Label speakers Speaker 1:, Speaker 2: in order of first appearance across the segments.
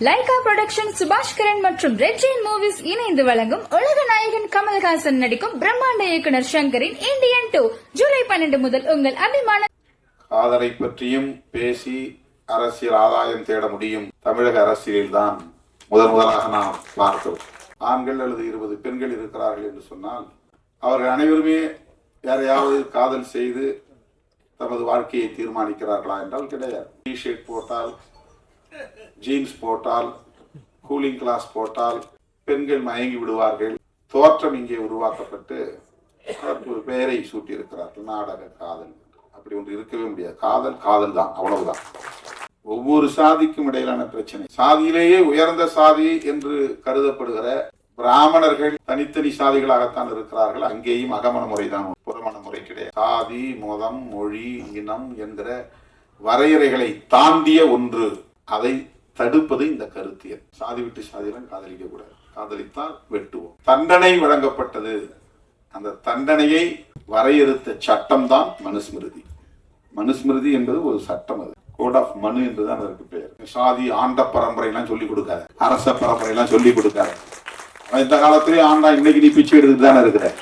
Speaker 1: Lyca production சுபாஷ் கிரண் மற்றும் red Jain movies இணைந்து வழங்கும் உலக நாயகன் கமல்ஹாசன் நடிக்கும் பிரம்மாண்ட இயக்குனர் சங்கரின் இந்தியன் டூ ஜூலை பன்னெண்டு முதல் உங்கள் அபிமான
Speaker 2: காதலை பற்றியும் பேசி அரசியல் ஆதாயம் தேட முடியும் தமிழக அரசியலில்தான் முதன் முதலாக நாம் பார்த்தோம். ஆண்கள் அல்லது இருபது பெண்கள் இருக்கிறார்கள் என்று சொன்னால் அவர்கள் அனைவருமே யாரையாவது காதல் செய்து தமது வாழ்க்கையை தீர்மானிக்கிறார்களா என்றால் கிடையாது. டி ஷர்ட் போட்டால் ஜீன்ஸ் போட்டால் கூலிங் கிளாஸ் போட்டால் பெண்கள் மயங்கி விடுவார்கள். தோற்றம் இங்கே உருவாக்கப்பட்டு ஒரு பெயரை சூட்டியிருக்கிறார்கள். நாடக காதல் அப்படி ஒன்று இருக்கவே முடியாது. காதல் காதல் தான் அவ்வளவுதான். ஒவ்வொரு சாதிக்கும் இடையிலான பிரச்சனை. சாதியிலேயே உயர்ந்த சாதி என்று கருதப்படுகிற பிராமணர்கள் தனித்தனி சாதிகளாகத்தான் இருக்கிறார்கள். அங்கேயும் அகமண முறைதான் புறமண முறை கிடையாது. சாதி மதம் மொழி இனம் என்கிற வரையறைகளை தாண்டிய ஒன்று. அதை தடுப்பது இந்த கருத்தியல். சாதி விட்டு சாதியெல்லாம் காதலிக்க கூடாது. காதலித்தால் வெட்டுவோம். தண்டனை வழங்கப்பட்டது. அந்த தண்டனையை வரையறுத்த சட்டம் தான் மனுஸ்மிருதி. மனுஸ்மிருதி என்பது ஒரு சட்டம் அது. கோட் ஆஃப் மனு என்றுதான் அதற்கு பெயர். சாதி ஆண்ட பரம்பரையெல்லாம் சொல்லிக் சொல்லி கொடுக்காத. அரச பரம்பரையெல்லாம் சொல்லிக் சொல்லி கொடுக்காத இந்த காலத்திலேயே ஆண்டா இன்னைக்கு நீ பிச்சை எடுத்து தானே இருக்கிற?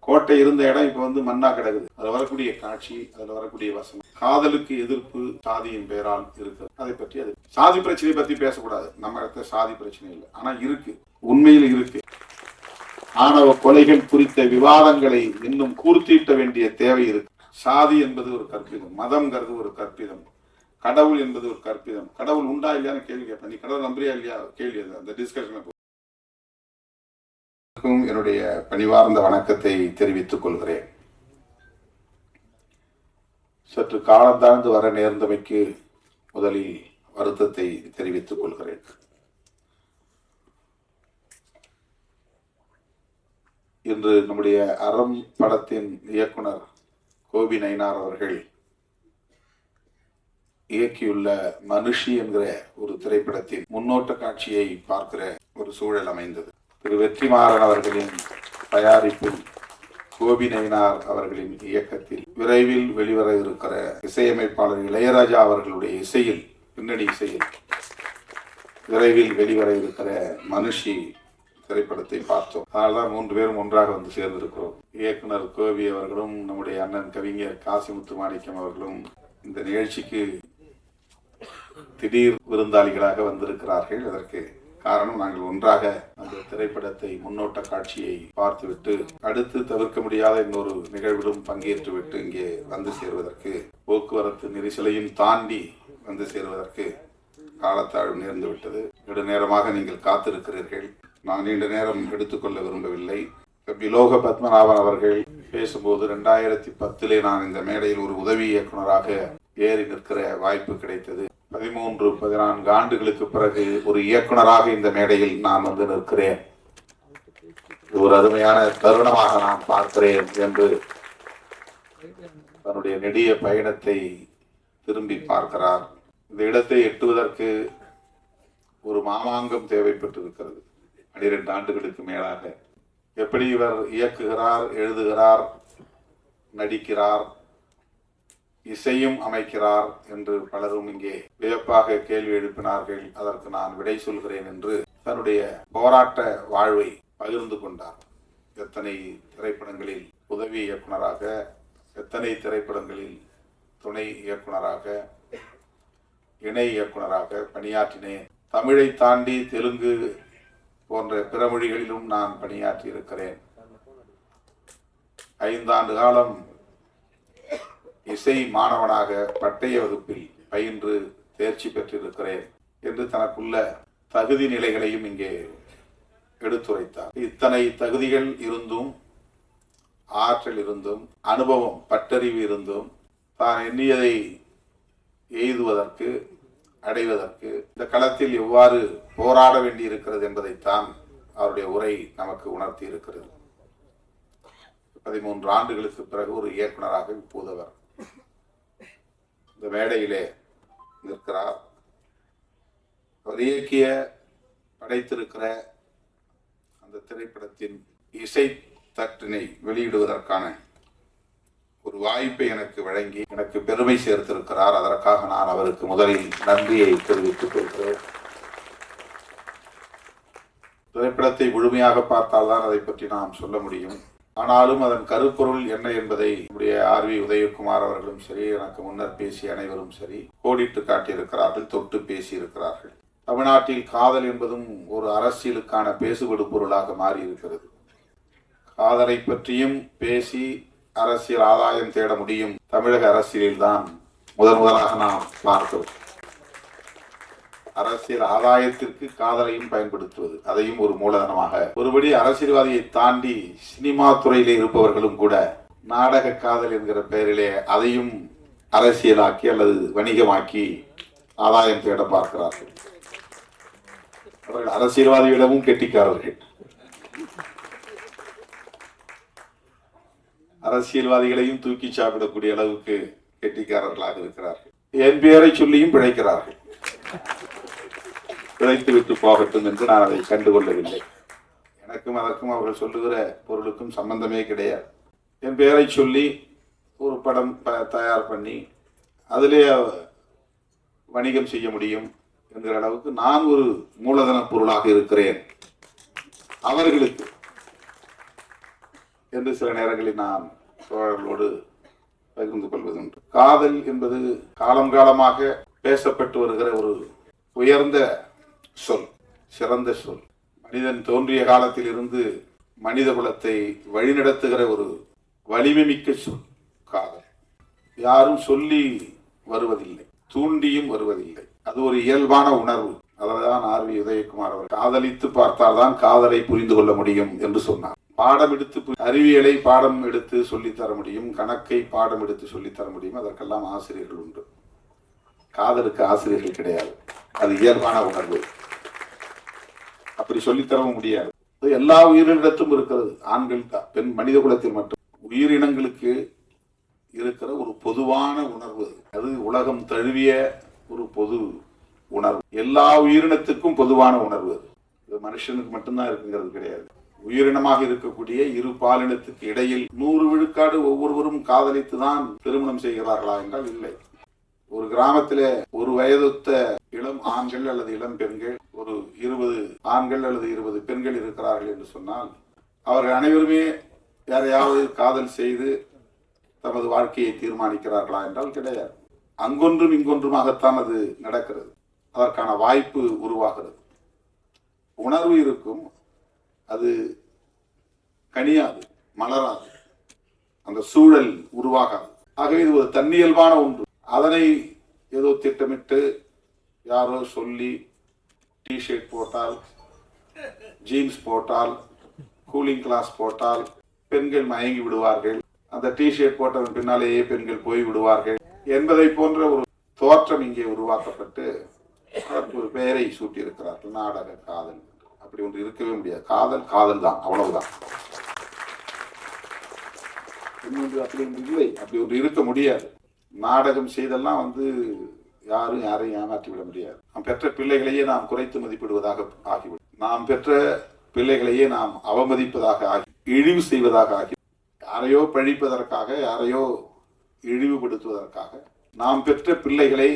Speaker 2: கோட்டை இருந்த இடம் இப்ப வந்து மண்ணா கிடக்குது. அதுல வரக்கூடிய காட்சி அதுல வரக்கூடிய வசனம். காதலுக்கு எதிர்ப்பு சாதியின் பெயரால் இருக்குது அதை பற்றி அது சாதி பிரச்சனை பத்தி பேசக்கூடாது. நம்ம இடத்துல சாதி பிரச்சனை இல்லை. ஆனா இருக்கு. உண்மையில் இருக்கு. ஆணவ கொலைகள் குறித்த விவாதங்களை இன்னும் கூர்த்தீட்ட வேண்டிய தேவை இருக்கு. சாதி என்பது ஒரு கற்பிதம். மதம்ங்கிறது ஒரு கற்பிதம். கடவுள் என்பது ஒரு கற்பிதம். கடவுள் உண்டா இல்லையான்னு கேள்வி கேட்பேன். நீ கடவுள் நம்புறியா இல்லையா? கேள்வி அது. அந்த டிஸ்கஷனை என்னுடைய பணிவார்ந்த வணக்கத்தை தெரிவித்துக் கொள்கிறேன். சற்று காலம் தாழ்ந்து வர நேர்ந்தமைக்கு முதலில் வருத்தத்தை தெரிவித்துக் கொள்கிறேன். இன்று நம்முடைய அறம் படத்தின் இயக்குனர் கோபி நயினார் அவர்கள் இயக்கியுள்ள மனுஷி என்கிற ஒரு திரைப்படத்தின் முன்னோட்ட காட்சியை பார்க்கிற ஒரு சூழல் அமைந்தது. திரு வெற்றிமாறன் அவர்களின் தயாரிப்பில் கோபி நயினார் அவர்களின் இயக்கத்தில் விரைவில் வெளிவர இருக்கிற இசையமைப்பாளர் இளையராஜா அவர்களுடைய இசையில் பின்னணி இசையில் விரைவில் வெளிவர இருக்கிற மனுஷி திரைப்படத்தை பார்த்தோம். அதனால்தான் மூன்று பேரும் ஒன்றாக வந்து சேர்ந்திருக்கிறோம். இயக்குனர் கோபி அவர்களும் நம்முடைய அண்ணன் கவிஞர் காசிமுத்து மாணிக்கம் அவர்களும் இந்த நிகழ்ச்சிக்கு திடீர் விருந்தாளிகளாக வந்திருக்கிறார்கள். அதற்கு காரணம் நாங்கள் ஒன்றாக அந்த திரைப்படத்தை முன்னோட்ட காட்சியை பார்த்துவிட்டு அடுத்து தவிர்க்க முடியாத இன்னொரு நிகழ்விலும் பங்கேற்றுவிட்டு இங்கே வந்து சேர்வதற்கு போக்குவரத்து நெரிசலையும் தாண்டி வந்து சேர்வதற்கு காலத்தாழ்வு நேர்ந்து விட்டது. நெடுநேரமாக நீங்கள் காத்திருக்கிறீர்கள். நான் நீண்ட நேரம் எடுத்துக்கொள்ள விரும்பவில்லை. விலோக பத்மநாபன் அவர்கள் பேசும்போது ரெண்டாயிரத்தி பத்திலே நான் இந்த மேடையில் ஒரு உதவி இயக்குனராக ஏறி நிற்கிற வாய்ப்பு கிடைத்தது. பதிமூன்று பதினான்கு ஆண்டுகளுக்கு பிறகு ஒரு இயக்குனராக இந்த மேடையில் நான் வந்து நிற்கிறேன். இது ஒரு அருமையான தருணமாக நான் பார்க்கிறேன் என்று தன்னுடைய நெடிய பயணத்தை திரும்பி பார்க்கிறார். இந்த இடத்தை எட்டுவதற்கு ஒரு மாமாங்கம் தேவைப்பட்டிருக்கிறது. பனிரெண்டு ஆண்டுகளுக்கு மேலாக. எப்படி இவர் இயக்குகிறார் எழுதுகிறார் நடிக்கிறார்? இசையும் அமைக்கிறார் என்று பலரும் இங்கே வியப்பாக கேள்வி எழுப்பினார்கள். அதற்கு நான் விடை சொல்கிறேன் என்று தன்னுடைய போராட்ட வாழ்வை பகிர்ந்து கொண்டார். எத்தனை திரைப்படங்களில் உதவி இயக்குனராக எத்தனை திரைப்படங்களில் துணை இயக்குனராக இணை இயக்குனராக பணியாற்றினேன். தமிழை தாண்டி தெலுங்கு போன்ற பிற மொழிகளிலும் நான் பணியாற்றி இருக்கிறேன் ஐந்தாண்டு காலம் இசை மாணவனாக பட்டய வகுப்பில் பயின்று தேர்ச்சி பெற்றிருக்கிறேன் என்று தனக்குள்ள தகுதி நிலைகளையும் இங்கே எடுத்துரைத்தார். இத்தனை தகுதிகள் இருந்தும் ஆற்றல் இருந்தும் அனுபவம் பட்டறிவு இருந்தும் தான் எண்ணியதை எய்துவதற்கு அடைவதற்கு இந்த களத்தில் எவ்வாறு போராட வேண்டி இருக்கிறது என்பதைத்தான் அவருடைய உரை நமக்கு உணர்த்தி இருக்கிறது பதிமூன்று ஆண்டுகளுக்கு பிறகு ஒரு இயக்குனராக இப்போது அவர் இந்த மேடையிலே நிற்கிறார். அவர் இயக்கிய படைத்திருக்கிற அந்த திரைப்படத்தின் இசை தட்டினை வெளியிடுவதற்கான ஒரு வாய்ப்பை எனக்கு வழங்கி எனக்கு பெருமை சேர்த்திருக்கிறார். அதற்காக நான் அவருக்கு முதலில் நன்றியை தெரிவித்துக் கொள்கிறேன். திரைப்படத்தை முழுமையாக பார்த்தால்தான் அதை பற்றி நாம் சொல்ல முடியும். ஆனாலும் அதன் கருப்பொருள் என்ன என்பதை நம்முடைய ஆர் வி உதயகுமார் அவர்களும் சரி எனக்கு முன்னர் பேசிய அனைவரும் சரி கோடிட்டு காட்டியிருக்கிறார்கள் தொட்டு பேசி இருக்கிறார்கள் தமிழ்நாட்டில் காதல் என்பதும் ஒரு அரசியலுக்கான பேசுபடு பொருளாக மாறியிருக்கிறது. காதலை பற்றியும் பேசி அரசியல் ஆதாயம் தேட முடியும் தமிழக அரசியலில்தான் முதன் முதலாக நாம் பார்க்கிறோம். அரசியல் ஆதாயத்திற்கு காதலையும் பயன்படுத்துவது. அதையும் ஒரு மூலதனமாக. ஒருபடி அரசியல்வாதியை தாண்டி சினிமா துறையிலே இருப்பவர்களும் கூட நாடக காதல் என்கிற பெயரிலே அதையும் அரசியலாக்கி அல்லது வணிகமாக்கி ஆதாயம் தேட பார்க்கிறார்கள். அவர்கள் அரசியல்வாதியிடமும் கெட்டிக்காரர்கள். அரசியல்வாதிகளையும் தூக்கி சாப்பிடக்கூடிய அளவுக்கு கெட்டிக்காரர்களாக இருக்கிறார்கள். என் பெயரை சொல்லியும் பிழைக்கிறார்கள். பிழைத்து விட்டு போகட்டும் என்று நான் அதை கண்டுகொள்ளவில்லை. எனக்கும் அதற்கும் அவர்கள் சொல்லுகிற பொருளுக்கும் சம்பந்தமே கிடையாது. என் பெயரை சொல்லி ஒரு படம் ப- தயார் பண்ணி அதிலே வணிகம் செய்ய முடியும் என்கிற அளவுக்கு நான் ஒரு மூலதன பொருளாக இருக்கிறேன். அவர்களுக்கு என்று சில நேரங்களில் நான் தோழர்களோடு பகிர்ந்து கொள்வதுண்டு. காதல் என்பது காலம் காலமாக பேசப்பட்டு வருகிற ஒரு உயர்ந்த சொல் சிறந்த சொல். மனிதன் தோன்றிய காலத்தில் இருந்து மனித குலத்தை வழிநடத்துகிற ஒரு வலிமை மிக்க சொல் காதல். யாரும் சொல்லி வருவதில்லை தூண்டியும் வருவதில்லை. அது ஒரு இயல்பான உணர்வு. அதனால்தான் ஆர் வி உதயகுமார் அவர் காதலித்து பார்த்தால்தான் காதலை புரிந்து கொள்ள முடியும் என்று சொன்னார். பாடம் எடுத்து அறிவியலை பாடம் எடுத்து சொல்லித் தர முடியும் கணக்கை பாடம் எடுத்து சொல்லித் தர முடியும். அதற்கெல்லாம் ஆசிரியர்கள் உண்டு. காதலுக்கு ஆசிரியர்கள் கிடையாது. அது இயல்பான உணர்வு. அப்படி சொல்லித் தரவும் முடியாது எல்லா உயிரினத்திலும் இருக்கிறது. ஆண்கள் தான், பெண் மனித குலத்தில் மட்டும். உயிரினங்களுக்கு இருக்கிற ஒரு பொதுவான உணர்வு. அது உலகம் தழுவிய ஒரு பொது உணர்வு. எல்லா உயிரினத்துக்கும் பொதுவான உணர்வு அது. இது மனுஷனுக்கு மட்டும்தான் இருக்குங்கிறது கிடையாது. உயிரினமாக இருக்கக்கூடிய இரு பாலினத்துக்கு இடையில் நூறு விழுக்காடு ஒவ்வொருவரும் காதலித்து தான் திருமணம் செய்கிறார்களா என்றால் இல்லை. ஒரு கிராமத்திலே ஒரு வயதுத்த இளம் ஆண்கள் அல்லது இளம் பெண்கள் ஒரு இருபது ஆண்கள் அல்லது இருபது பெண்கள் இருக்கிறார்கள் என்று சொன்னால் அவர்கள் அனைவருமே யாரையாவது காதல் செய்து தமது வாழ்க்கையை தீர்மானிக்கிறார்களா என்றால் கிடையாது. அங்கொன்றும் இங்கொன்றுமாகத்தான் அது நடக்கிறது. அதற்கான வாய்ப்பு உருவாகிறது. உணர்வு இருக்கும். அது கனியாது மலராது. அந்த சூழல் உருவாகாது. ஆகவே இது ஒரு தன்னியல்பான ஒன்று. அதனை ஏதோ திட்டமிட்டு யாரோ சொல்லி டிஷர்ட் போட்டால் ஜீன்ஸ் போட்டால் கூலிங் கிளாஸ் போட்டால் பெண்கள் மயங்கி விடுவார்கள். அந்த டிஷர்ட் போட்டதன் பின்னாலேயே பெண்கள் போய் விடுவார்கள். என்பதை போன்ற ஒரு தோற்றம் இங்கே உருவாக்கப்பட்டு அதற்கு ஒரு பெயரை சூட்டியிருக்கிறார்கள். நாடக காதல் அப்படி ஒன்று இருக்கவே முடியாது. காதல் காதல் தான் அவ்வளவுதான். இன்னொன்று அப்படி ஒன்று இல்லை. அப்படி ஒன்று இருக்க முடியாது. நாடகம் செய்தெல்லாம் வந்து யாரும் யாரையும் ஏமாற்றி விட முடியாது. நாம் பெற்ற பிள்ளைகளையே நாம் குறைத்து மதிப்பிடுவதாக ஆகிவிடும். நாம் பெற்ற பிள்ளைகளையே நாம் அவமதிப்பதாக ஆகி இழிவு செய்வதாக ஆகி யாரையோ பழிப்பதற்காக யாரையோ இழிவுபடுத்துவதற்காக நாம் பெற்ற பிள்ளைகளை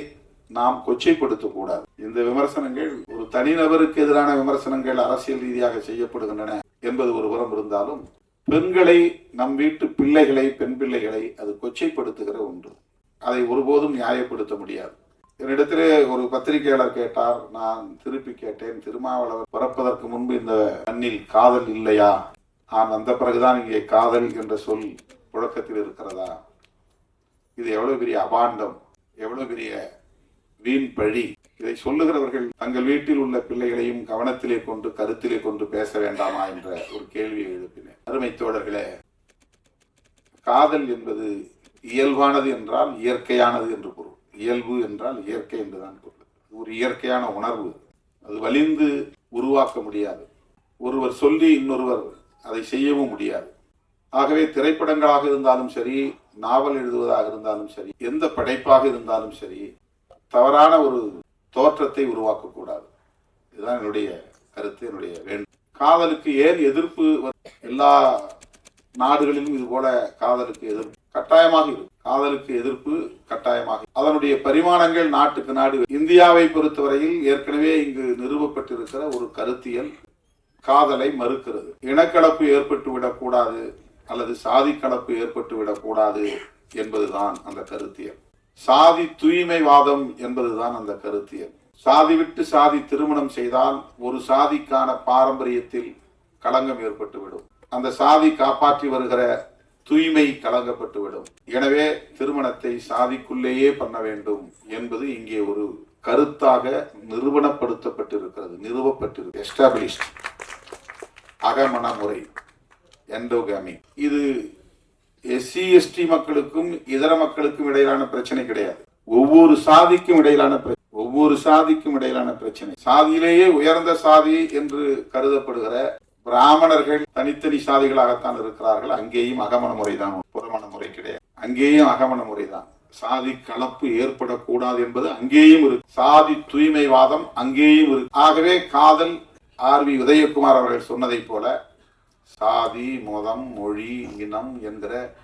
Speaker 2: நாம் கொச்சைப்படுத்தக்கூடாது. இந்த விமர்சனங்கள் ஒரு தனிநபருக்கு எதிரான விமர்சனங்கள் அரசியல் ரீதியாக செய்யப்படுகின்றன என்பது ஒரு புறம் இருந்தாலும் பெண்களை நம் வீட்டு பிள்ளைகளை பெண் பிள்ளைகளை அது கொச்சைப்படுத்துகிற ஒன்று. அதை ஒருபோதும் நியாயப்படுத்த முடியாது. என்னிடத்திலே ஒரு பத்திரிகையாளர் கேட்டார் நான் திருப்பி கேட்டேன் திருமாவளவர் பிறப்பதற்கு முன்பு இந்த மண்ணில் காதல் இல்லையா? நான் வந்த பிறகுதான் இங்கே காதல் என்ற சொல் புழக்கத்தில் இருக்கிறதா? இது எவ்வளவு பெரிய அபாண்டம் எவ்வளவு பெரிய வீண் பழி? இதை சொல்லுகிறவர்கள் தங்கள் வீட்டில் உள்ள பிள்ளைகளையும் கவனத்திலே கொண்டு கருத்திலே கொண்டு பேச வேண்டாமா என்ற ஒரு கேள்வியை எழுப்பினேன். அருமை தோழர்களே காதல் என்பது இயல்பானது என்றால் இயற்கையானது என்று பொருள். இயல்பு என்றால் இயற்கை என்றுதான் பொருள். ஒரு இயற்கையான உணர்வு. அது வலிந்து உருவாக்க முடியாது. ஒருவர் சொல்லி இன்னொருவர் அதை செய்யவும் முடியாது. ஆகவே திரைப்படங்களாக இருந்தாலும் சரி நாவல் எழுதுவதாக இருந்தாலும் சரி எந்த படைப்பாக இருந்தாலும் சரி தவறான ஒரு தோற்றத்தை உருவாக்கக்கூடாது. இதுதான் என்னுடைய கருத்து என்னுடைய வேண்டும் காதலுக்கு ஏன் எதிர்ப்பு எல்லா நாடுகளிலும் இது போல காதலுக்கு எதிர்ப்பு கட்டாயமாக இருக்கும். காதலுக்கு எதிர்ப்பு கட்டாயமாக அதனுடைய பரிமாணங்கள் நாட்டுக்கு நாடு. இந்தியாவை பொறுத்தவரையில் ஏற்கனவே இங்கு நிறுவப்பட்டிருக்கிற ஒரு கருத்தியல் காதலை மறுக்கிறது. இனக்கலப்பு ஏற்பட்டு விடக்கூடாது அல்லது சாதி கலப்பு ஏற்பட்டு விடக்கூடாது என்பதுதான் அந்த கருத்தியல். சாதி தூய்மைவாதம் என்பதுதான் அந்த கருத்தியல். சாதி விட்டு சாதி திருமணம் செய்தால் ஒரு சாதிக்கான பாரம்பரியத்தில் களங்கம் ஏற்பட்டுவிடும் அந்த சாதி காப்பாற்றி வருகிற தூய்மை கலங்கப்பட்டுவிடும். எனவே திருமணத்தை சாதிக்குள்ளேயே பண்ண வேண்டும் என்பது இங்கே ஒரு கருத்தாக நிறுவனப்படுத்தப்பட்டிருக்கிறது நிறுவப்பட்டிருக்கு எஸ்டாப்ளிஷ்ட் அகமண முறை எண்டோகாமி இது எஸ்சி எஸ்டி மக்களுக்கும் இதர மக்களுக்கும் இடையிலான பிரச்சனை கிடையாது. ஒவ்வொரு சாதிக்கும் இடையிலான பிரச்சனை ஒவ்வொரு சாதிக்கும் இடையிலான பிரச்சனை. சாதியிலேயே உயர்ந்த சாதி என்று கருதப்படுகிற பிராமணர்கள் தனித்தனி சாதிகளாகத்தான் இருக்கிறார்கள். அங்கேயும் அகமண முறைதான். புறமண முறை கிடையாது. அங்கேயும் அகமண முறைதான். சாதி கலப்பு ஏற்படக்கூடாது என்பது அங்கேயும் இருக்கு. சாதி தூய்மைவாதம் அங்கேயும் இருக்கு. ஆகவே காதல் ஆர் வி உதயகுமார் அவர்கள் சொன்னதைப் போல சாதி மதம் மொழி இனம் என்கிற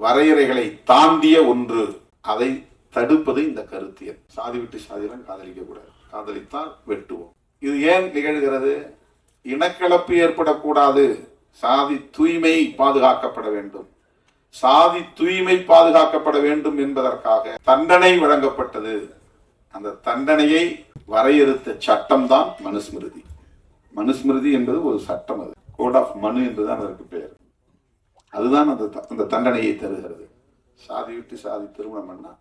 Speaker 2: வரையறைகளை தாண்டிய ஒன்று. அதை தடுப்பது இந்த கருத்தியல். சாதி விட்டு சாதியெல்லாம் காதலிக்க கூடாது காதலித்தால் வெட்டுவோம். இது ஏன் நிகழ்கிறது? இனக்கலப்பு ஏற்படக்கூடாது. சாதி தூய்மை பாதுகாக்கப்பட வேண்டும். சாதி தூய்மை பாதுகாக்கப்பட வேண்டும் என்பதற்காக தண்டனை வழங்கப்பட்டது. அந்த தண்டனையை வரையறுத்த சட்டம் தான் மனுஸ்மிருதி. மனுஸ்மிருதி என்பது ஒரு சட்டம் அது. கோட் ஆஃப் மனு என்றுதான் அதற்கு பெயர். அதுதான் அந்த த- அந்த தண்டனையை தருகிறது. சாதி விட்டு சாதி திருமணம் பண்ணா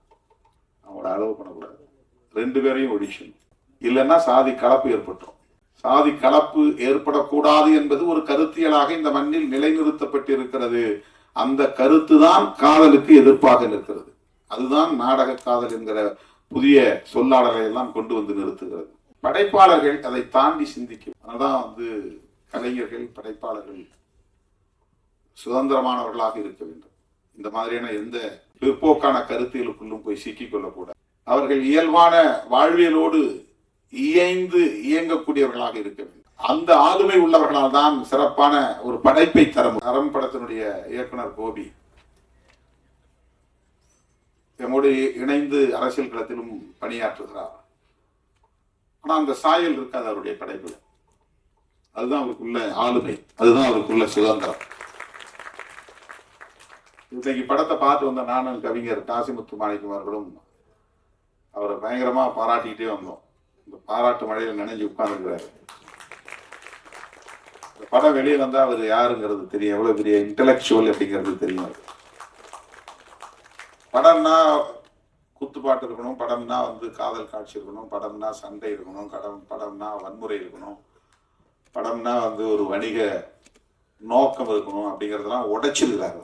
Speaker 2: அவங்களோட அளவு பண்ணக்கூடாது. ரெண்டு பேரையும் ஒடிஷன் இல்லைன்னா சாதி கலப்பு ஏற்பட்டுரும். சாதி கலப்பு ஏற்படக்கூடாது என்பது ஒரு கருத்தியலாக இந்த மண்ணில் நிலைநிறுத்தப்பட்டிருக்கிறது. அந்த கருத்து தான் காதலுக்கு எதிர்ப்பாக நிற்கிறது. அதுதான் நாடக காதல் என்கிற புதிய சொல்லாடலை எல்லாம் கொண்டு வந்து நிறுத்துகிறது. படைப்பாளர்கள் அதை தாண்டி சிந்திக்கும். அதனால்தான் வந்து கலைஞர்கள் படைப்பாளர்கள் சுதந்திரமானவர்களாக இருக்க வேண்டும். இந்த மாதிரியான எந்த பிற்போக்கான கருத்தியலுக்குள்ளும் போய் சிக்கிக்கொள்ளக்கூடாது. அவர்கள் இயல்பான வாழ்வியலோடு இயைந்து இயங்கக்கூடியவர்களாக இருக்க வேண்டும். அந்த ஆளுமை உள்ளவர்களால் தான் சிறப்பான ஒரு படைப்பை தர முடியும். அறம் படத்தினுடைய இயக்குனர் கோபி எம்மோடு இணைந்து அரசியல் களத்திலும் பணியாற்றுகிறார். ஆனால் அந்த சாயல் இருக்காது அவருடைய படைப்பில். அதுதான் அவருக்குள்ள ஆளுமை அதுதான் அவருக்குள்ள சுதந்திரம். இன்றைக்கு படத்தை பார்த்து வந்த நானும் கவிஞர் காசிமுத்து மாணிக்குமார்களும் அவரை பயங்கரமாக பாராட்டிக்கிட்டே வந்தோம். இந்த பாராட்டு மழையில் நினைஞ்சு உட்கார்ந்துருக்கிறாரு. இந்த படம் வெளியே வந்தா அவர் யாருங்கிறது தெரியும். எவ்வளவு பெரிய இன்டலெக்சுவல் அப்படிங்கிறது தெரியும். படம்னா குத்துப்பாட்டு இருக்கணும் படம்னா வந்து காதல் காட்சி இருக்கணும் படம்னா சண்டை இருக்கணும் கடம் படம்னா வன்முறை இருக்கணும் படம்னா வந்து ஒரு வணிக நோக்கம் இருக்கணும் அப்படிங்கிறதெல்லாம் உடைச்சிருக்கிறாரு.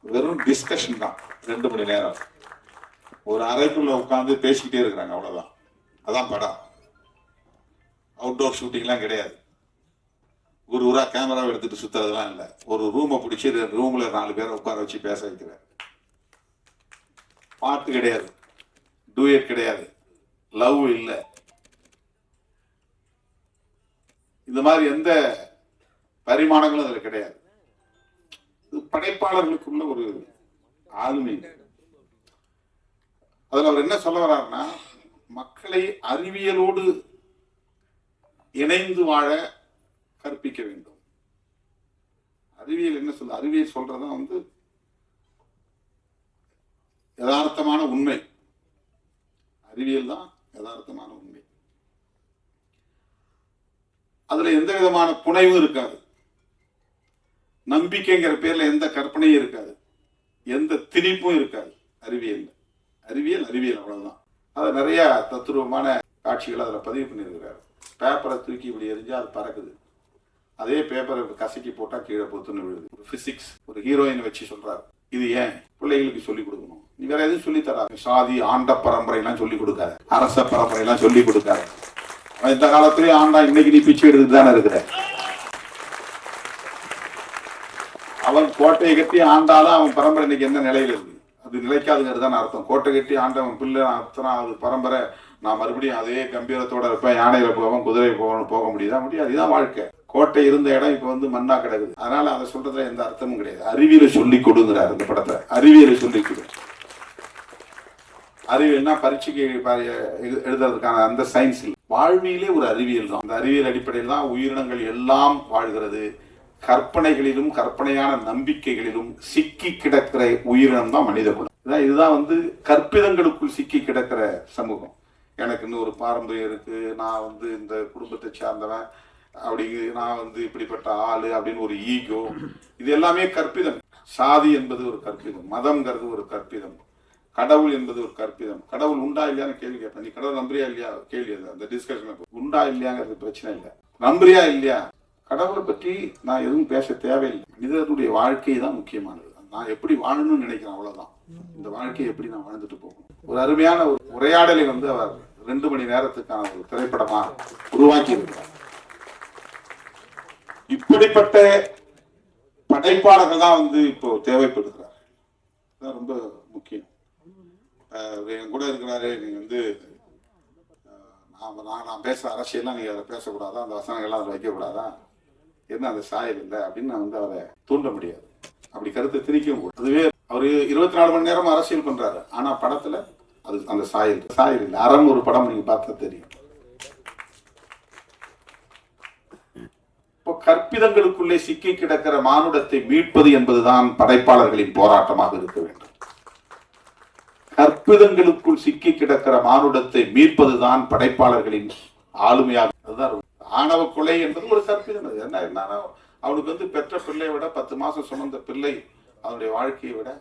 Speaker 2: வெறும் டிஸ்கஷன் தான். ரெண்டு மணி நேரம். ஒரு அறைக்குள்ள உட்காந்து பேசிக்கிட்டே இருக்கிறாங்க அவ்வளவுதான். அதான் படம் அவுட்டோர் ஷூட்டிங்லாம் கிடையாது. ஒரு ஊரா கேமராவை எடுத்துட்டு சுத்துறதுலாம் இல்லை. ஒரு ரூமை பிடிச்சி ரூம்ல நாலு பேரை உட்கார வச்சு பேச வைக்கிறார். பாட்டு கிடையாது. டூயட் கிடையாது. லவ் இல்லை. இந்த மாதிரி எந்த பரிமாணங்களும் அதில் கிடையாது. இது படைப்பாளர்களுக்குள்ள ஒரு ஆளுமை. அதில் அவர் என்ன சொல்ல வர்றாருன்னா மக்களை அறிவியலோடு இணைந்து வாழ கற்பிக்க வேண்டும். அறிவியல் என்ன சொல்ல அறிவியல் சொல்றதான் வந்து யதார்த்தமான உண்மை. அறிவியல் தான் யதார்த்தமான உண்மை. அதுல எந்த விதமான புனைவும் இருக்காது. நம்பிக்கைங்கிற பேர்ல எந்த கற்பனையும் இருக்காது. எந்த திணிப்பும் இருக்காது அறிவியல் அறிவியல் அறிவியல் அவ்வளவுதான். அதை நிறைய தத்துருவமான காட்சிகளை அதில் பதிவு பண்ணியிருக்கிறார். பேப்பரை தூக்கி இப்படி எரிஞ்சால் அது பறக்குது. அதே பேப்பரை கசக்கி போட்டால் கீழே போத்துன்னு விழுது. ஒரு ஃபிசிக்ஸ் ஒரு ஹீரோயின் வச்சு சொல்றாரு. இது ஏன்? பிள்ளைகளுக்கு சொல்லிக் கொடுக்கணும். நீ வேற எதுவும் சொல்லி தராது. சாதி ஆண்ட பரம்பரை எல்லாம் சொல்லி கொடுக்காத. அரச பரம்பரை எல்லாம் சொல்லி கொடுக்காத இந்த காலத்திலேயே ஆண்டா இன்னைக்கு நீ பிச்சு எடுத்துட்டு தானே இருக்கிற? அவன் கோட்டையை கட்டி ஆண்டாதான் அவன் பரம்பரை இன்னைக்கு என்ன நிலையில இருக்கு? அது நிலைக்காதுங்கிறது தான் அர்த்தம். கோட்டை கட்டி ஆண்டவன் பிள்ளை அத்தனை அது பரம்பரை. நான் மறுபடியும் அதே கம்பீரத்தோட இருப்பேன். யானையில போவேன் குதிரை போகணும் போக முடியுதா? முடியும் அதுதான் வாழ்க்கை. கோட்டை இருந்த இடம் இப்ப வந்து மண்ணா கிடக்குது. அதனால அதை சொல்றதுல எந்த அர்த்தமும் கிடையாது. அறிவியலை சொல்லி கொடுங்கிறார் இந்த படத்தை அறிவியலை சொல்லி கொடு. அறிவியல்னா பரீட்சைக்கு எழுதுறதுக்கான அந்த சயின்ஸ் வாழ்வியலே ஒரு அறிவியல் தான். அந்த அறிவியல் அடிப்படையில் தான் உயிரினங்கள் எல்லாம் வாழ்கிறது. கற்பனைகளிலும் கற்பனையான நம்பிக்கைகளிலும் சிக்கி கிடக்கிற உயிரினம் தான் மனித குலம். இதான் இதுதான் வந்து கற்பிதங்களுக்குள் சிக்கி கிடக்கிற சமூகம். எனக்கு இன்னும் ஒரு பாரம்பரியம் இருக்கு. நான் வந்து இந்த குடும்பத்தை சார்ந்தவன். அப்படி நான் வந்து இப்படிப்பட்ட ஆளு அப்படின்னு ஒரு ஈகோ. இது எல்லாமே கற்பிதம். சாதி என்பது ஒரு கற்பிதம். மதம்ங்கிறது ஒரு கற்பிதம். கடவுள் என்பது ஒரு கற்பிதம். கடவுள் உண்டா இல்லையான்னு கேள்வி கேட்பேன். நீ கடவுள் நம்புறியா இல்லையா? கேள்வி அது. அந்த டிஸ்கஷன் உண்டா இல்லையாங்கிறது பிரச்சனை இல்லை. நம்புறியா இல்லையா? கடவுளை பற்றி நான் எதுவும் பேச தேவையில்லை. மனிதனுடைய வாழ்க்கை தான் முக்கியமானது. நான் எப்படி வாழணும்னு நினைக்கிறேன் அவ்வளவுதான். இந்த வாழ்க்கையை எப்படி நான் வாழ்ந்துட்டு போகணும்? ஒரு அருமையான ஒரு உரையாடலை வந்து அவர் ரெண்டு மணி நேரத்துக்கான ஒரு திரைப்படமா உருவாக்கி இருக்கிறார் இப்படிப்பட்ட படைப்பாளர்கள் தான் வந்து இப்போ தேவைப்படுகிறார் இதுதான் ரொம்ப முக்கியம். என் கூட இருக்கிறாரு நீங்க வந்து நான் நான் நான் பேசுற அரசியல்லாம் நீங்க அதை பேசக்கூடாதா? அந்த வசனங்கள்லாம் அதை வைக்கக்கூடாதா? என்ன அந்த சாயல் இல்லை அப்படின்னு நான் வந்து அவரை தூண்ட முடியாது. அப்படி கருத்தை திணிக்கவும் கூடாது. அதுவே அவர் இருபத்தி நாலு மணி நேரம் அரசியல் பண்றாரு. ஆனா படத்துல அது அந்த சாயல் சாயல் இல்லை. அறம் ஒரு படம் நீங்க பார்த்தா தெரியும். இப்போ கற்பிதங்களுக்குள்ளே சிக்கி கிடக்கிற மானுடத்தை மீட்பது என்பதுதான் படைப்பாளர்களின் போராட்டமாக இருக்க வேண்டும். கற்பிதங்களுக்குள் சிக்கி கிடக்கிற மானுடத்தை மீட்பதுதான் படைப்பாளர்களின் ஆளுமையாக. அதுதான் ஆணவ கொலை என்பது ஒரு கற்பிதம் அது என்ன என்னன்னா அவனுக்கு வந்து பெற்ற பிள்ளையை விட பத்து மாசம் சுமந்த பிள்ளை அவனுடைய வாழ்க்கையை விட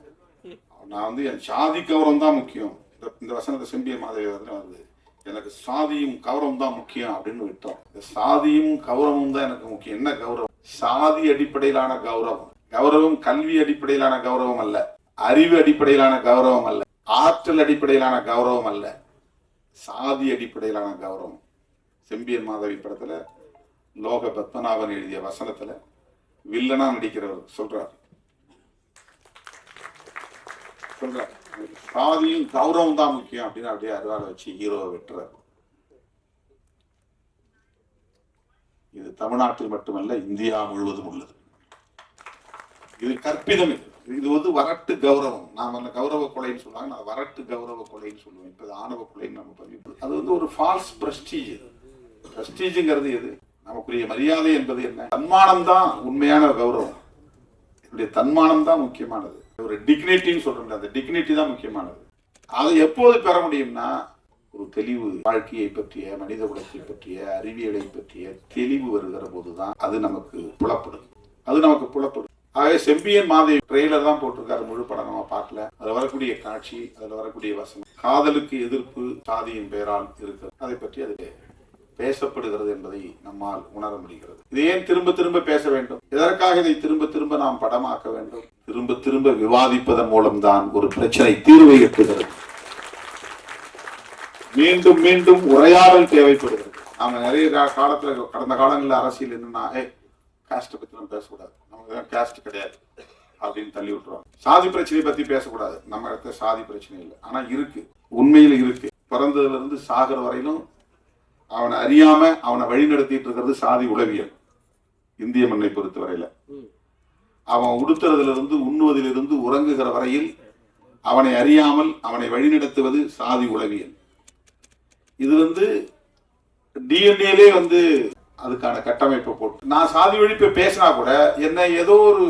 Speaker 2: நான் வந்து என் சாதி கௌரவம் தான் முக்கியம். இந்த- இந்த வசனத்தை செம்பிய மாதவி வந்து எனக்கு சாதியும் கௌரவம் தான் முக்கியம் அப்படின்னு விட்டோம். இந்த சாதியும் கௌரவமும் தான் எனக்கு முக்கியம். என்ன கௌரவம்? சாதி அடிப்படையிலான கௌரவம். கௌரவம் கல்வி அடிப்படையிலான கௌரவம் அல்ல. அறிவு அடிப்படையிலான கௌரவம் அல்ல. ஆற்றல் அடிப்படையிலான கௌரவம் அல்ல. சாதி அடிப்படையிலான கௌரவம். செம்பியன் மாதவி படத்தில் லோக பத்மநாபன் எழுதிய வசனத்தில் வில்லனா நடிக்கிறவர் சொல்றார். சொல்றார். சாதியும் கௌரவம் தான் முக்கியம் அப்படின்னு அப்படியே அருவாளை வச்சு ஹீரோவை வெட்டுறார். இது தமிழ்நாட்டில் மட்டுமல்ல இந்தியா முழுவதும் உள்ளது. இது கற்பிதம் இது. இது வந்து வரட்டு கௌரவம். நாம் அந்த கௌரவ கொலைன்னு சொல்லுவாங்க நான் வரட்டு கௌரவ கொலைன்னு சொல்லுவேன். இப்போ ஆணவ கொலைன்னு நம்ம பதிவு அது வந்து ஒரு ஃபால்ஸ் பிரஸ்டீஜ் பிரஸ்டீஜுங்கிறது எது? நமக்குரிய மரியாதை என்பது என்ன? தன்மானம் தான் உண்மையான கௌரவம். என்னுடைய தன்மானம் தான் முக்கியமானது. ஒரு டிக்னிட்டின்னு சொல்றோம்ல அந்த டிக்னிட்டி தான் முக்கியமானது. அதை எப்போது பெற முடியும்னா ஒரு தெளிவு வாழ்க்கையை பற்றிய மனித குலத்தை பற்றிய அறிவியலை பற்றிய தெளிவு வருகிற போதுதான் அது நமக்கு புலப்படும். அது நமக்கு புலப்படும். ஆகவே செம்பியன் மாதை ட்ரெய்லர் தான் போட்டிருக்காரு முழு படம் நம்ம பார்க்கல. அதுல வரக்கூடிய காட்சி அதுல வரக்கூடிய வசனம் காதலுக்கு எதிர்ப்பு சாதியின் பெயரால் இருக்கிறது. அதை பற்றி அது பேசப்படுகிறது என்பதை நம்மால் உணர முடிகிறது. இது ஏன் திரும்ப திரும்ப பேச வேண்டும்? எதற்காக இதை திரும்ப திரும்ப நாம் படமாக்க வேண்டும்? திரும்ப திரும்ப விவாதிப்பதன் மூலம்தான் ஒரு பிரச்சனை தீர்வை எட்டுகிறது. மீண்டும் மீண்டும் உரையாடல் தேவைப்படுகிறது. நாம நிறைய காலத்துல கடந்த காலங்களில் அரசியல் என்னன்னா ஏ பத்தி நம்ம பேசக்கூடாது. நமக்கு தான் காஸ்ட் கிடையாது. அப்படின்னு தள்ளி விட்டுருவாங்க சாதி பிரச்சனையை பத்தி பேசக்கூடாது. நம்ம இடத்துல சாதி பிரச்சனை இல்லை. ஆனா இருக்கு. உண்மையில இருக்கு. பிறந்ததுல இருந்து சாகிற வரையிலும் அவனை அறியாம அவனை வழி நடத்திட்டு இருக்கிறது சாதி உளவியல். இந்திய மண்ணை பொறுத்தவரையில. அவன் உடுத்துறதுல இருந்து உண்ணுவதிலிருந்து உறங்குகிற வரையில் அவனை அறியாமல் அவனை வழிநடத்துவது சாதி உளவியல். இது வந்து டிஎன்ஏலே வந்து அதுக்கான கட்டமைப்பை போட்டு நான் சாதி ஒழிப்பை பேசினா கூட என்னை ஏதோ ஒரு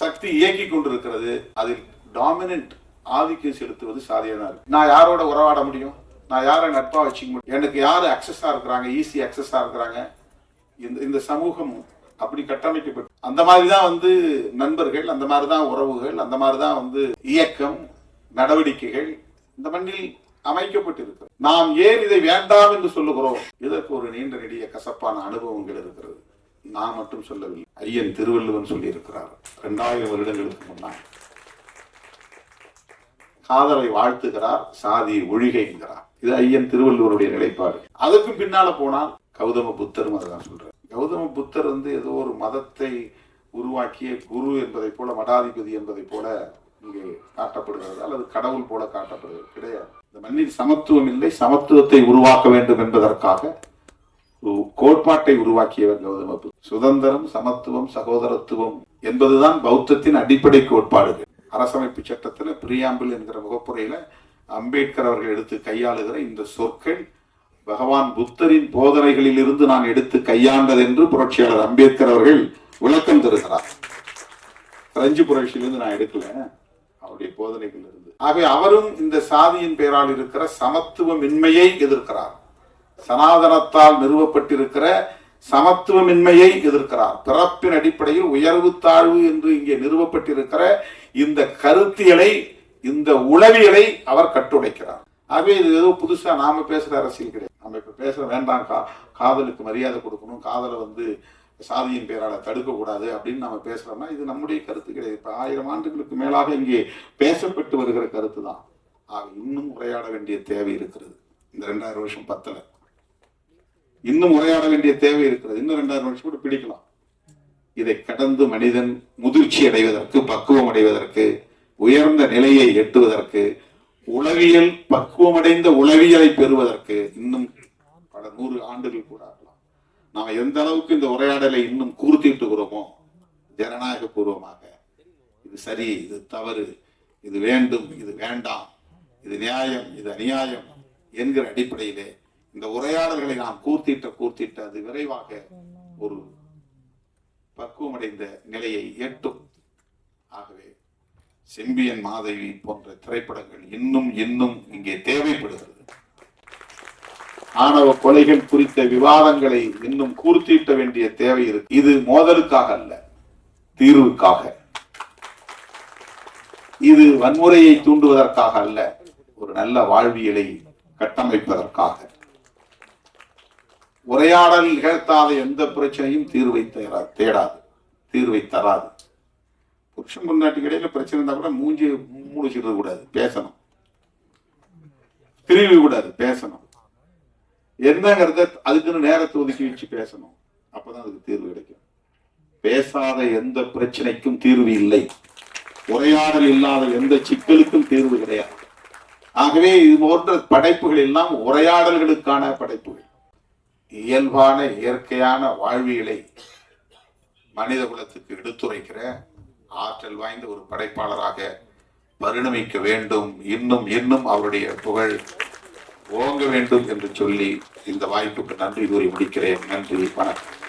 Speaker 2: சக்தி இயக்கி கொண்டிருக்கிறது. அதில் டாமினன்ட் ஆதிக்கம் செலுத்துவது சாதியா தான் இருக்கு. நான் யாரோட உறவாட முடியும்? நான் யாரை நட்பா வச்சுக்க முடியும்? எனக்கு யாரு அக்சஸாக இருக்கிறாங்க? ஈஸி அக்சஸாக இருக்கிறாங்க? இந்த இந்த சமூகம் அப்படி கட்டமைக்கப்பட்டு அந்த மாதிரி தான் வந்து நண்பர்கள் அந்த மாதிரி தான் உறவுகள் அந்த மாதிரி தான் வந்து இயக்கம் நடவடிக்கைகள் இந்த மண்ணில் அமைக்கப்பட்டிருக்கிறது நாம் ஏன் இதை வேண்டாம் என்று சொல்லுகிறோம்? இதற்கு ஒரு நீண்ட நெடிய கசப்பான அனுபவங்கள் இருக்கிறது. நான் மட்டும் சொல்லவில்லை. ஐயன் திருவள்ளுவன் சொல்லியிருக்கிறார். இரண்டாயிரம் வருடங்களுக்கு முன்னால். காதலை வாழ்த்துகிறார் சாதியை ஒழிகைங்கிறார். இது ஐயன் திருவள்ளுவருடைய நிலைப்பாடு. அதுக்கும் பின்னால போனால் கௌதம புத்தரும் அதான் சொல்றார். கௌதம புத்தர் வந்து ஏதோ ஒரு மதத்தை உருவாக்கிய குரு என்பதை போல மடாதிபதி என்பதை போல இங்கே காட்டப்படுகிறது. அல்லது கடவுள் போல காட்டப்படுகிறது. கிடையாது. இந்த மண்ணில் சமத்துவம் இல்லை சமத்துவத்தை உருவாக்க வேண்டும் என்பதற்காக கோட்பாட்டை உருவாக்கியவர் கௌதம புத்தர். சுதந்திரம் சமத்துவம் சகோதரத்துவம் என்பதுதான் பௌத்தத்தின் அடிப்படை கோட்பாடுகள். அரசமைப்பு சட்டத்தில் பிரியாம்பிள் என்கிற முகப்புறையில அம்பேத்கர் அவர்கள் எடுத்து கையாளுகிற இந்த சொற்கள் பகவான் புத்தரின் போதனைகளில் இருந்து நான் எடுத்து கையாண்டது என்று புரட்சியாளர் அம்பேத்கர் அவர்கள் விளக்கம் தருகிறார். பிரெஞ்சு புரட்சியிலிருந்து நான் எடுக்கல அவருடைய போதனைகள் இருந்து ஆகவே அவரும் இந்த சாதியின் பெயரால் இருக்கிற சமத்துவமின்மையை எதிர்க்கிறார். சனாதனத்தால் நிறுவப்பட்டிருக்கிற சமத்துவமின்மையை எதிர்க்கிறார். பிறப்பின் அடிப்படையில் உயர்வு தாழ்வு என்று இங்கே நிறுவப்பட்டிருக்கிற இந்த கருத்தியலை இந்த உளவியலை அவர் கட்டுடைக்கிறார். ஆகவே இது ஏதோ புதுசா நாம பேசுற அரசியல் கிடையாது. நம்ம இப்ப பேச வேண்டாம் கா காதலுக்கு மரியாதை கொடுக்கணும் காதலை வந்து சாதியின் பேரால தடுக்க கூடாது அப்படின்னு நம்ம பேசுறோம்னா இது நம்முடைய கருத்து கிடையாது. இப்ப ஆயிரம் ஆண்டுகளுக்கு மேலாக இங்கே பேசப்பட்டு வருகிற கருத்து தான் ஆக இன்னும் உரையாட வேண்டிய தேவை இருக்கிறது. இந்த ரெண்டாயிரம் வருஷம் பத்தல. இன்னும் உரையாட வேண்டிய தேவை இருக்கிறது. இன்னும் ரெண்டாயிரம் வருஷம் கூட பிடிக்கலாம். இதை கடந்து மனிதன் முதிர்ச்சி அடைவதற்கு பக்குவம் அடைவதற்கு உயர்ந்த நிலையை எட்டுவதற்கு உளவியல் பக்குவமடைந்த உளவியலை பெறுவதற்கு இன்னும் பல நூறு ஆண்டுகள் கூட ஆகலாம் நாம் எந்த அளவுக்கு இந்த உரையாடலை இன்னும் கூர்த்திட்டுகிறோமோ ஜனநாயக பூர்வமாக இது சரி இது தவறு இது வேண்டும் இது வேண்டாம் இது நியாயம் இது அநியாயம் என்கிற அடிப்படையிலே இந்த உரையாடல்களை நாம் கூர்த்திட்ட கூர்த்திட்ட அது விரைவாக ஒரு பக்குவமடைந்த நிலையை எட்டும். ஆகவே செம்பியன் மாதவி போன்ற திரைப்படங்கள் இன்னும் இன்னும் இங்கே தேவைப்படுகிறது. ஆணவ கொலைகள் குறித்த விவாதங்களை இன்னும் கூர்த்தீட்ட வேண்டிய தேவை இருக்கு. இது மோதலுக்காக அல்ல தீர்வுக்காக. இது வன்முறையை தூண்டுவதற்காக அல்ல ஒரு நல்ல வாழ்வியலை கட்டமைப்பதற்காக. உரையாடல் நிகழ்த்தாத எந்த பிரச்சனையும் தீர்வை தேரா- தேடாது. தீர்வை தராது. புருஷன் பொண்டாட்டி இடையில பிரச்சனை இருந்தா கூட மூஞ்சி மூடிச்சிட்டு கூடாது பேசணும். திரும்பி கூடாது பேசணும். என்னங்கிறத அதுக்குன்னு நேரத்தை ஒதுக்கி வச்சு பேசணும். அப்பதான் அதுக்கு தீர்வு கிடைக்கும். பேசாத எந்த பிரச்சனைக்கும் தீர்வு இல்லை. உரையாடல் இல்லாத எந்த சிக்கலுக்கும் தீர்வு கிடையாது. ஆகவே இது போன்ற படைப்புகள் எல்லாம் உரையாடல்களுக்கான படைப்புகள். இயல்பான இயற்கையான வாழ்வியலை மனித குலத்துக்கு எடுத்துரைக்கிற ஆற்றல் வாய்ந்த ஒரு படைப்பாளராக பரிணமிக்க வேண்டும். இன்னும் இன்னும் அவருடைய புகழ் ஓங்க வேண்டும் என்று சொல்லி இந்த வாய்ப்புக்கு நன்றி கூறி முடிக்கிறேன். நன்றி வணக்கம்.